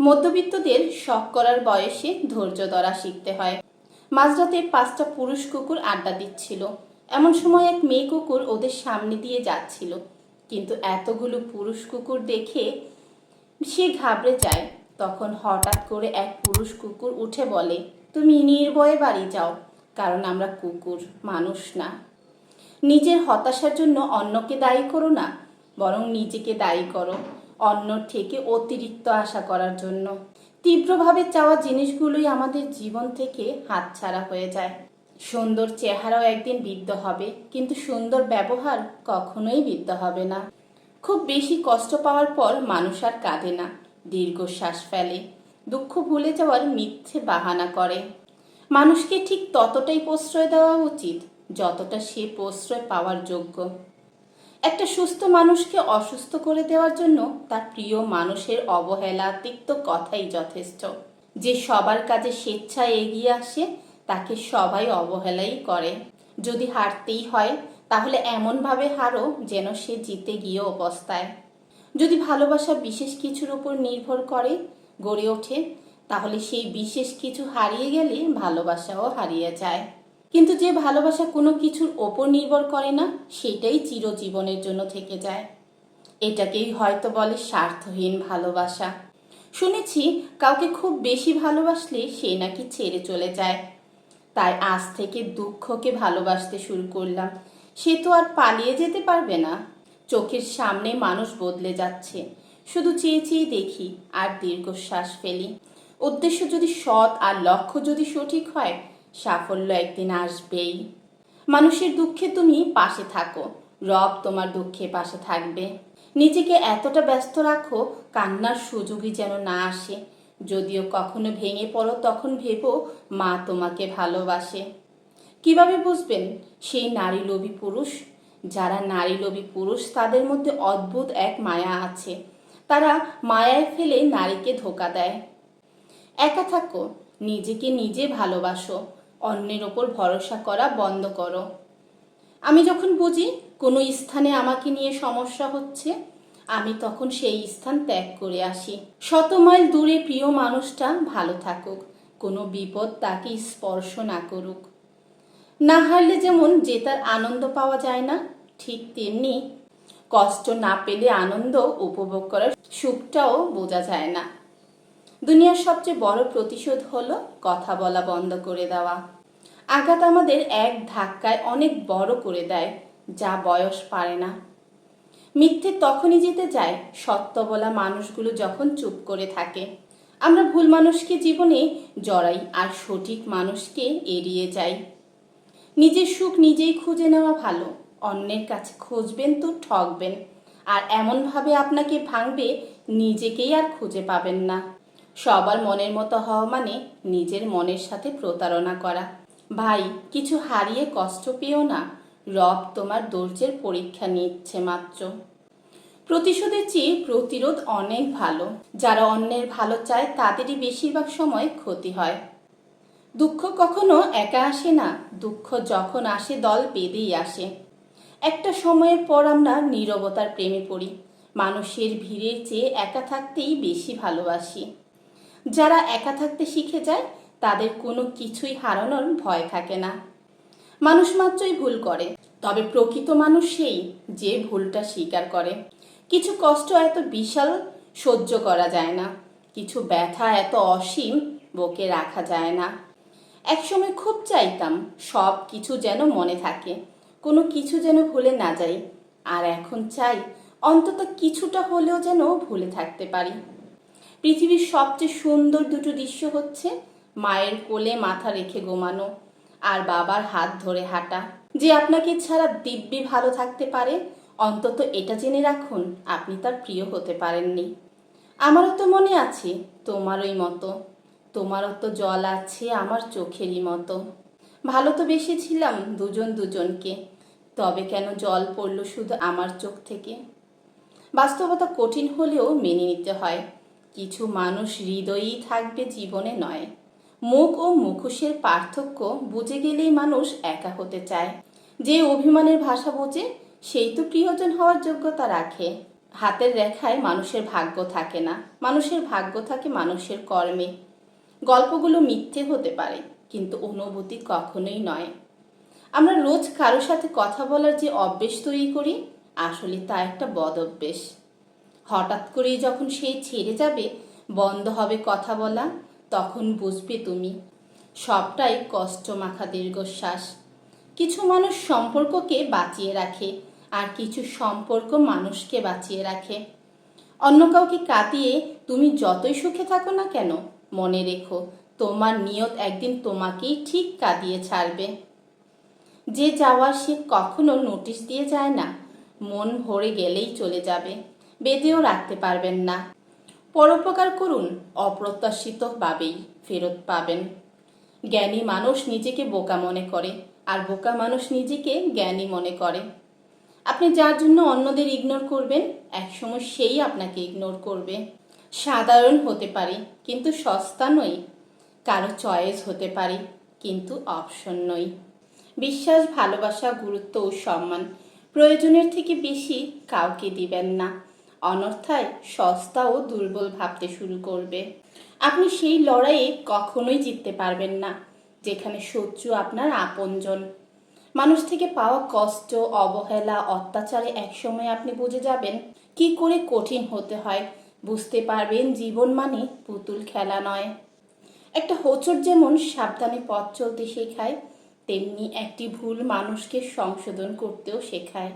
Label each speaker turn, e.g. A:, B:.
A: মধ্যবিত্তদের শখ করার বয়সে ধৈর্য ধরা শিখতে হয়। মাঝরাতে পাঁচটা পুরুষ কুকুর আড্ডা দিচ্ছিল। এমন সময় এক মেয়ে কুকুর ওদের সামনে দিয়ে যাচ্ছিল। কিন্তু এতগুলো পুরুষ কুকুর দেখে সে ঘাবড়ে যায়। তখন হঠাৎ করে এক পুরুষ কুকুর উঠে বলে, তুমি নির্ভয়ে বাড়ি যাও, কারণ আমরা কুকুর, মানুষ না। নিজের হতাশার জন্য অন্যকে দায়ী করো না, বরং নিজেকে দায়ী করো। অন্যর থেকে অতিরিক্ত আশা করার জন্য। তীব্রভাবে চাওয়া জিনিসগুলোই আমাদের জীবন থেকে হাতছাড়া হয়ে যায়। সুন্দর চেহারাও একদিন বৃদ্ধ হবে, কিন্তু সুন্দর ব্যবহার কখনোই বৃদ্ধ হবে না। খুব বেশি কষ্ট পাওয়ার পর মানুষ আর কাঁদে না, দীর্ঘশ্বাস ফেলে, দুঃখ ভুলে যাওয়ার মিথ্যে বাহানা করে। মানুষকে ঠিক ততটাই প্রশ্রয় দেওয়া উচিত, যতটা সে প্রশ্রয় পাওয়ার যোগ্য। একটা সুস্থ মানুষকে অসুস্থ করে দেওয়ার জন্য তার প্রিয় মানুষের অবহেলা, তিক্ত কথাই যথেষ্ট। যে সবার কাজে স্বেচ্ছায় এগিয়ে আসে, তাকে সবাই অবহেলাই করে। যদি হারতেই হয়, তাহলে এমনভাবে হারো যেন সে জিতে গিয়ে অবস্থায়। যদি ভালোবাসা বিশেষ কিছুর উপর নির্ভর করে, গড়ে ওঠে, তাহলে সেই বিশেষ কিছু হারিয়ে গেলে ভালোবাসাও হারিয়ে যায়। কিন্তু যে ভালোবাসা কোনো কিছুর ওপর নির্ভর করে না, সেটাই চিরজীবনের জন্য থেকে যায়। এটাকেই হয়তো বলে স্বার্থহীন ভালোবাসা। শুনেছি, কাউকে খুব বেশি ভালোবাসলে সে নাকি ছেড়ে চলে যায়। তাই আজ থেকে দুঃখকে ভালোবাসতে শুরু করলাম। সে তো আর পালিয়ে যেতে পারবে না। চোখের সামনে মানুষ বদলে যাচ্ছে। শুধু চেয়ে চেয়ে দেখি আর দীর্ঘশ্বাস ফেলি। উদ্দেশ্য যদি সৎ আর লক্ষ্য যদি সঠিক হয় সাফল্য একদিন আসবেই। মানুষের দুঃখে তুমি পাশে থাকো, রব তোমার দুঃখে পাশে থাকবে। নিজেকে এতটা ব্যস্ত রাখো, কান্নার সুযোগই যেন না আসে। যদিও কখনো ভেঙে পড়ো, তখন ভেবো মা তোমাকে ভালোবাসে। কীভাবে বুঝবেন? সেই নারী লোভী পুরুষ। যারা নারী লোভী পুরুষ, তাদের মধ্যে অদ্ভুত এক মায়া আছে। তারা মায়ায় ফেলে নারীকে ধোকা দেয়। একা থাকো, নিজেকে নিজে ভালোবাসো। অন্যের ওপর ভরসা করা বন্ধ করো। আমি যখন বুঝি কোনো স্থানে আমাকে নিয়ে সমস্যা হচ্ছে, আমি তখন সেই স্থান ত্যাগ করে আসি। শত মাইল দূরে প্রিয় মানুষটা ভালো থাকুক, কোনো বিপদ তাকে স্পর্শ না করুক। না হারলে যেমন জেতার আনন্দ পাওয়া যায় না, ঠিক তেমনি কষ্ট না পেলে আনন্দ উপভোগ করার সুখটাও বোঝা যায় না। দুনিয়ার সবচেয়ে বড় প্রতিশোধ হলো কথা বলা বন্ধ করে দেওয়া। আঘাত আমাদের এক ধাক্কায় অনেক বড় করে দেয়, যা বয়স পারে না। মিথ্যে তখনই যেতে যায় সত্য বলা মানুষগুলো যখন চুপ করে থাকে। আমরা ভুল মানুষকে জীবনে জড়াই আর সঠিক মানুষকে এড়িয়ে যাই। নিজের সুখ নিজেই খুঁজে নেওয়া ভালো, অন্যের কাছে খুঁজবেন তো ঠকবেন, আর এমনভাবে আপনাকে ভাঙবে নিজেকেই আর খুঁজে পাবেন না। সবার মনের মতো হওয়া মানে নিজের মনের সাথে প্রতারণা করা। ভাই, কিছু হারিয়ে কষ্ট পেও না। রব তোমার ধৈর্যের পরীক্ষা নিচ্ছে মাত্র। প্রতিশোধের চেয়ে প্রতিরোধ অনেক ভালো। যারা অন্যের ভালো চায়, তাদেরই বেশিরভাগ সময় ক্ষতি হয়। দুঃখ কখনো একা আসে না। দুঃখ যখন আসে, দল বেঁধেই আসে। একটা সময়ের পর আমরা নীরবতার প্রেমে পড়ি। মানুষের ভিড়ের চেয়ে একা থাকতেই বেশি ভালোবাসি। যারা একা থাকতে শিখে যায়, তাদের কোনো কিছুই হারানোর ভয় থাকে না। মানুষ মাত্রই ভুল করে, তবে প্রকৃত মানুষ সেই যে ভুলটা স্বীকার করে। কিছু কষ্ট এত বিশাল, সহ্য করা যায় না। কিছু ব্যথা এত অসীম, বকে রাখা যায় না। একসময় খুব চাইতাম সব কিছু যেন মনে থাকে, কোনো কিছু যেন ভুলে না যাই। আর এখন চাই, অন্তত কিছুটা হলেও যেন ভুলে থাকতে পারি। পৃথিবীর সবচেয়ে সুন্দর দুটো দৃশ্য হচ্ছে মায়ের কোলে মাথা রেখে ঘুমানো আর বাবার হাত ধরে হাঁটা। যে আপনাকে ছাড়া দিব্যি ভালো থাকতে পারে, অন্তত এটা জেনে রাখুন, আপনি তার প্রিয় হতে পারেননি। আমারও তো মনে আছে, তোমারই মতো। তোমারও তো জল আছে আমার চোখেরই মতো। ভালো তো বেশি ছিলাম দুজন দুজনকে, তবে কেন জল পড়ল শুধু আমার চোখ থেকে? বাস্তবতা কঠিন হলেও মেনে নিতে হয়। কিছু মানুষ হৃদয়ই থাকবে জীবনে নয়। মুখ ও মুখোশের পার্থক্য বুঝে গেলেই মানুষ একা হতে চায়। যে অভিমানের ভাষা বোঝে, সেই তো প্রিয়জন হওয়ার যোগ্যতা রাখে। হাতের রেখায় মানুষের ভাগ্য থাকে না। মানুষের ভাগ্য থাকে মানুষের কর্মে। গল্পগুলো মিথ্যে হতে পারে, কিন্তু অনুভূতি কখনোই নয়। আমরা রোজ কারোর সাথে কথা বলার যে অভ্যেস তৈরি করি, আসলে তা একটা বদ অভ্যেস। হঠাৎ করেই যখন সে ছেড়ে যাবে, বন্ধ হবে কথা বলা, তখন বুঝবে তুমি। সবটাই কষ্ট মাখা দীর্ঘশ্বাস। কিছু মানুষ সম্পর্ককে বাঁচিয়ে রাখে, আর কিছু সম্পর্ক মানুষকে বাঁচিয়ে রাখে। অন্য কাউকে কাটিয়ে তুমি যতই সুখে থাকো না কেন, মনে রেখো, তোমার নিয়ত একদিন তোমাকেই ঠিক কাঁদিয়ে ছাড়বে। যে যাওয়ার সে কখনো নোটিশ দিয়ে যায় না, মন ভরে গেলেই চলে যাবে। বেঁধেও রাখতে পারবেন না। পরোপকার করুন অপ্রত্যাশিতভাবেই ফেরত পাবেন। জ্ঞানী মানুষ নিজেকে বোকা মনে করে, আর বোকা মানুষ নিজেকে জ্ঞানী মনে করে। আপনি যার জন্য অন্যদের ইগনোর করবেন, একসময় সেই আপনাকে ইগনোর করবে। সাধারণ হতে পারি, কিন্তু সস্তা নই কারও চয়েস হতে পারি, কিন্তু অপশন নই বিশ্বাস, ভালোবাসা, গুরুত্ব ও সম্মান প্রয়োজনের থেকে বেশি কাউকে দিবেন না। অনর্থায় সস্তা ও দুর্বল ভাবতে শুরু করবে। আপনি সেই লড়াইয়ে কখনোই জিততে পারবেন না, যেখানে শত্রু আপনার আপনজন। মানুষ থেকে পাওয়া কষ্ট, অবহেলা, অত্যাচারে একসময় আপনি বুঝে যাবেন কি করে কঠিন হতে হয়। বুঝতে পারবেন জীবন মানে পুতুল খেলা নয়। একটা হোঁচট যেমন সাবধানে পথ চলতে শেখায়, তেমনি একটি ভুল মানুষকে সংশোধন করতেও শেখায়।